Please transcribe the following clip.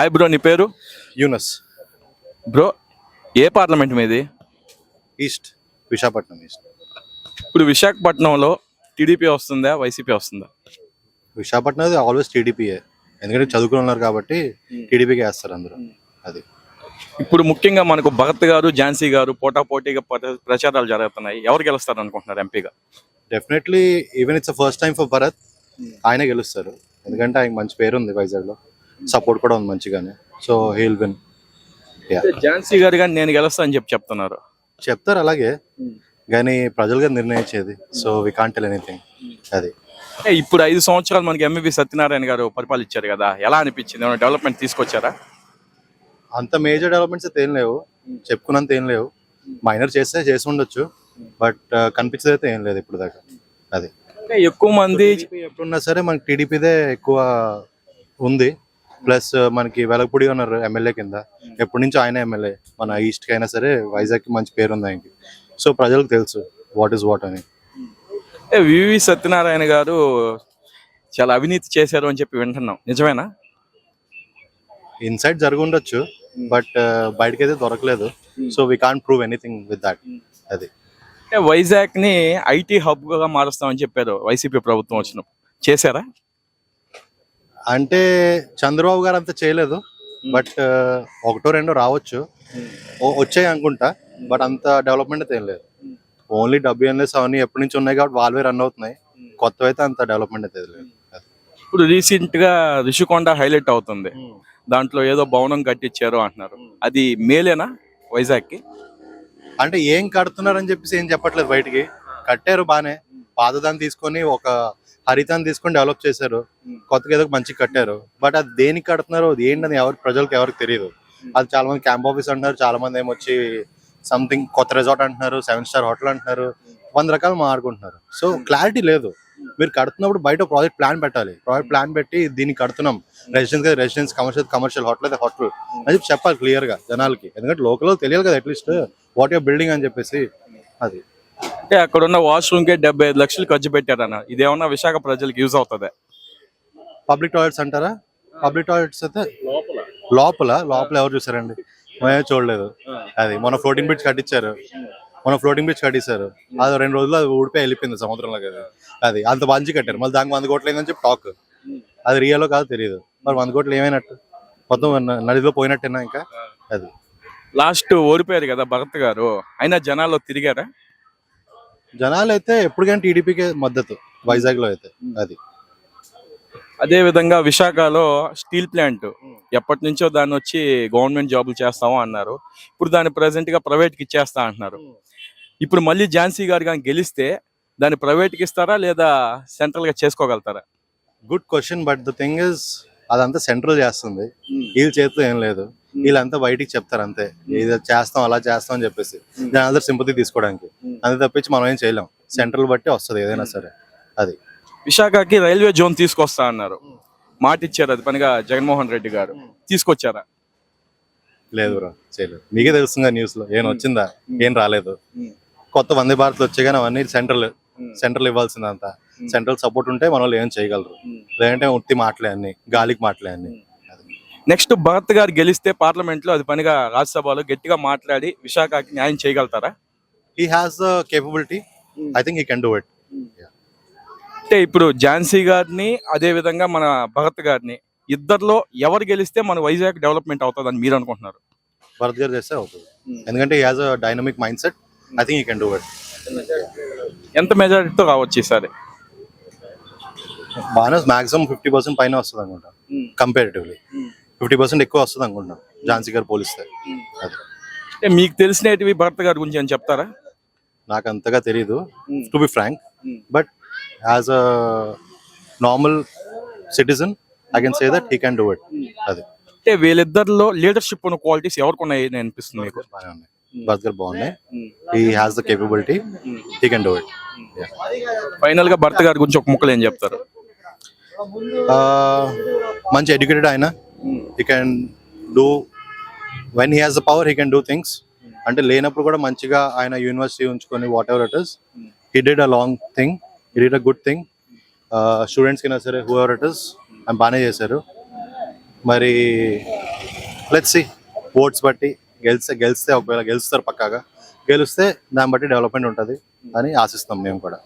Hi bro నీ పేరు? Yunus. Bro ఏ పార్లమెంట్ మీది? East Visakhapatnam east. ఇప్పుడు విశాఖపట్నంలో టీడీపీ వస్తుందా వైసీపీ వస్తుందా? విశాఖపట్నం అది ఆల్వేస్ టీడీపీయే. ఎందుకంటే చదువుకుని ఉన్నారు కాబట్టి టీడీపీకి వేస్తారు అందరూ. అది. ఇప్పుడు ముఖ్యంగా మనకు భగత్ గారు ఝాన్సీ గారు పోటా పోటీగా ప్ర- ప్రచారాలు జరుగుతున్నాయి. ఎవరు గెలుస్తారు అనుకుంటున్నారు ఎంపీగా? Definitely even it's first time for Bharat ఆయన గెలుస్తారు. ఎందుకంటే ఆయన మంచి పేరు ఉంది వైజాగ్లో. సపోర్ట్ కూడా ఉంది మంచిగానే. సో హీల్ విన్ ఝాన్సీ గారు కానీ నేను గెలుస్తా అని చెప్పి చెప్తున్నారు. చెప్తారు అలాగే. కానీ ప్రజలుగా నిర్ణయించేది. So we can't tell anything అది. ఇప్పుడు ఐదు సంవత్సరాలు మనకి ఎంవివి సత్యనారాయణ గారు పరిపాలించారు కదా. ఎలా అనిపించింది? ఏమైనా డెవలప్మెంట్ తీసుకొచ్చారా? అంత మేజర్ డెవలప్మెంట్స్ అయితే ఏం లేవు. చెప్పుకున్నంత ఏం లేవు. మైనర్ చేస్తే చేసి ఉండొచ్చు. బట్ కనిపించేది అయితే ఏం లేదు ఇప్పుడు దాకా. అది. ఎక్కువ మంది ఎప్పుడున్నా సరే మనకి టీడీపీదే ఎక్కువ ఉంది. ప్లస్ మనకి వెలగపూడి ఉన్నారు ఎమ్మెల్యే కింద. ఎప్పటి నుంచి ఆయన ఎమ్మెల్యే. మన ఈస్ట్కి అయినా సరే వైజాగ్కి మంచి పేరు ఉంది ఆయనకి. సో ప్రజలకు తెలుసు వాట్ ఈస్ వాట్ అని. వివి సత్యనారాయణ గారు చాలా అవినీతి చేశారు అని చెప్పి వింటున్నాం. నిజమేనా? ఇన్సైడ్ జరిగి ఉండొచ్చు బట్ బయటకైతే దొరకలేదు. So we can't prove anything with that అది. వైజాగ్ని ఐటీ హబ్గా మారుస్తామని చెప్పారు వైసీపీ ప్రభుత్వం వచ్చిన చేశారా? అంటే చంద్రబాబు గారు అంత చేయలేదు బట్ ఒకటో రెండో రావచ్చు. ఓ- వచ్చాయి అనుకుంటా బట్ అంత డెవలప్మెంట్ అయితే ఏం లేదు. ఓన్లీ డబ్ల్యూఎన్ఎస్ అవన్నీ ఎప్పటి నుంచి ఉన్నాయి కాబట్టి వాళ్ళవే రన్ అవుతున్నాయి. కొత్త అయితే అంత డెవలప్మెంట్ అయితే లేదు. ఇప్పుడు రీసెంట్గా రిషికొండ హైలైట్ అవుతుంది. దాంట్లో ఏదో భవనం కట్టించారు అంటున్నారు. అది మేలేనా వైజాగ్కి అంటే ఏం కడుతున్నారని చెప్పేసి ఏం చెప్పట్లేదు బయటికి. కట్టారు బానే పాతదాన్ని తీసుకొని ఒక హరితాన్ని తీసుకొని డెవలప్ చేశారు. కొత్తగా ఏదో మంచి కట్టారు. బట్ అది దేనికి కడుతున్నారో? అది ఏంటని ఎవరికి ప్రజలకు ఎవరికి తెలియదు అది చాలా మంది క్యాంప్ ఆఫీస్ అంటున్నారు. చాలా మంది ఏమొచ్చి సంథింగ్ కొత్త రిసార్ట్ అంటున్నారు. సెవెన్ స్టార్ హోటల్ అంటున్నారు. వంద రకాలు మాట్లాడుకుంటున్నారు. సో క్లారిటీ లేదు. మీరు కడుతున్నప్పుడు బయట ప్రాజెక్ట్ ప్లాన్ పెట్టాలి. ప్రాజెక్ట్ ప్లాన్ పెట్టి దీన్ని కడుతున్నాం. Residence residence commercial commercial hotel అయితే హోటల్ అని చెప్పి చెప్పాలి క్లియర్గా జనాలకి. ఎందుకంటే లోకల్ తెలియాలి కదా అట్లీస్ట్ వాట్ యువర్ బిల్డింగ్ అని చెప్పేసి. అది. అంటే అక్కడ ఉన్న వాష్రూమ్కి డెబ్బై ఐదు లక్షలు ఖర్చు పెట్టారన్న. ఇదేమన్నా విశాఖ ప్రజలకు యూజ్ అవుతుంది? పబ్లిక్ టాయిలెట్స్ అంటారా? పబ్లిక్ టాయిలెట్స్ అయితే లోపల. లోపల ఎవరు చూసారండి? మేమే చూడలేదు. అది మొన్న ఫ్లోటింగ్ బ్రిడ్జ్ కట్టించారు. మొన్న ఫ్లోటింగ్ బ్రిడ్జ్ కట్టించారు. అది రెండు రోజులు అది ఊడిపోయి వెళ్ళిపోయింది సముద్రంలో కదా. అది అంత మంచి కట్టారు. మళ్ళీ దానికి వంద కోట్లు అయిందని చెప్పి టాక్. అది రియలో కాదు తెలియదు మరి వంద కోట్లు ఏమైనట్టు? మొత్తం నదిలో పోయినట్టేనా ఇంకా? అది. లాస్ట్ ఓడిపోయారు కదా భగత్ గారు. అయినా జనాల్లో తిరిగారా? జనాలు అయితే ఎప్పటికైనా టీడీపీకే మద్దతు వైజాగ్లో అయితే అది. అదే విధంగా విశాఖలో స్టీల్ ప్లాంట్ ఎప్పటి నుంచో దాన్ని వచ్చి గవర్నమెంట్ జాబులు చేస్తాము అన్నారు. ఇప్పుడు దాన్ని ప్రెసెంట్గా ప్రైవేట్కి ఇచ్చేస్తా అంటున్నారు. ఇప్పుడు మళ్ళీ ఝాన్సీ గారు కానీ గెలిస్తే దాన్ని ప్రైవేట్కి ఇస్తారా లేదా సెంట్రల్గా చేసుకోగలుగుతారా? Good question but the thing is అదంతా సెంట్రల్ చేస్తుంది. వీళ్ళ చేతిలో ఏం లేదు. వీళ్ళంతా బయటికి చెప్తారు అంతే. ఇది చేస్తాం అలా చేస్తాం అని చెప్పేసి. జనాల సింపతి తీసుకోవడానికి. అంతే తప్పించి మనం ఏం చేయలేం. సెంట్రల్ బట్టి వస్తుంది ఏదైనా సరే. అది. విశాఖకి రైల్వే జోన్ తీసుకొస్తా అన్నారు. మాట ఇచ్చారు అది పనిగా జగన్మోహన్ రెడ్డి గారు. తీసుకొచ్చారా? లేదు బ్రో చేయలేదు. మీకే తెలుస్తుందా న్యూస్లో ఏం వచ్చిందా? ఏం రాలేదు. కొత్త వందే భారత్ వచ్చే కానీ అవన్నీ సెంట్రల్ సెంట్రల్ ఇవ్వాల్సిందంతా. సెంట్రల్ సపోర్ట్ ఉంటే మన వాళ్ళు ఏం చేయగలరు. లేదంటే ఉత్తి మాటలే అన్ని గాలికి మాటలే అన్ని. నెక్స్ట్ భరత్ గారు గెలిస్తే పార్లమెంట్లో అది పనిగా రాజ్యసభలో గట్టిగా మాట్లాడి విశాఖకి న్యాయం చేయగలుగుతారా? He has the capability. I think he can do it. అంటే ఇప్పుడు ఝాన్సీ గారిని అదే విధంగా మన భగత్ గారిని ఇద్దరిలో ఎవరు గెలిస్తే మన వైజాగ్ డెవలప్మెంట్ అవుతుందని మీరు అనుకుంటున్నారు? భరత్ గారు చేస్తే అవుతుంది. ఎందుకంటే he has a dynamic mindset. I think he can do it. ఎంత మెజారిటీతో రావచ్చు ఈసారి? బాగానే మాక్సిమం ఫిఫ్టీ పర్సెంట్ పైన వస్తుంది అనుకుంటా కంపారిటివ్లీ ఫిఫ్టీ పర్సెంట్ ఎక్కువ వస్తుంది అనుకుంటా ఝాన్సీ గారు పోలిస్తే. అది. అంటే మీకు తెలిసినవి భరత్ గారి గురించి అని చెప్తారా? నాకు అంతగా తెలియదు to be frank but as a normal citizen I can say that he can do it అది. అంటే వీళ్ళిద్దరిలో లీడర్షిప్ ఉన్న క్వాలిటీస్ ఎవరికి ఉన్నాయి అని అనిపిస్తుంది మీకు? బాగానే ఉన్నాయి. భరత్ గారు బాగున్నాయి. He has the capability he can do it ఫైనల్గా భరత్ గారి గురించి ఒక ముక్కలు ఏం చెప్తారు? Uh, మంచి ఎడ్యుకేటెడ్ ఆయన. He can do when he has the power he can do things అంటే లేనప్పుడు కూడా మంచిగా ఆయన యూనివర్సిటీ ఉంచుకొని whatever it is he did a long thing he did a good thing students కైనా సరే హూ ఎవర్ ఇట్ ఇస్ ఆయన బాగానే చేశారు. మరి లెట్స్ సి ఓట్స్ బట్టి గెలిస్తే గెలిస్తే ఒకవేళ గెలుస్తారు పక్కాగా. గెలిస్తే దాన్ని బట్టి డెవలప్మెంట్ ఉంటుంది అని ఆశిస్తాం మేము కూడా.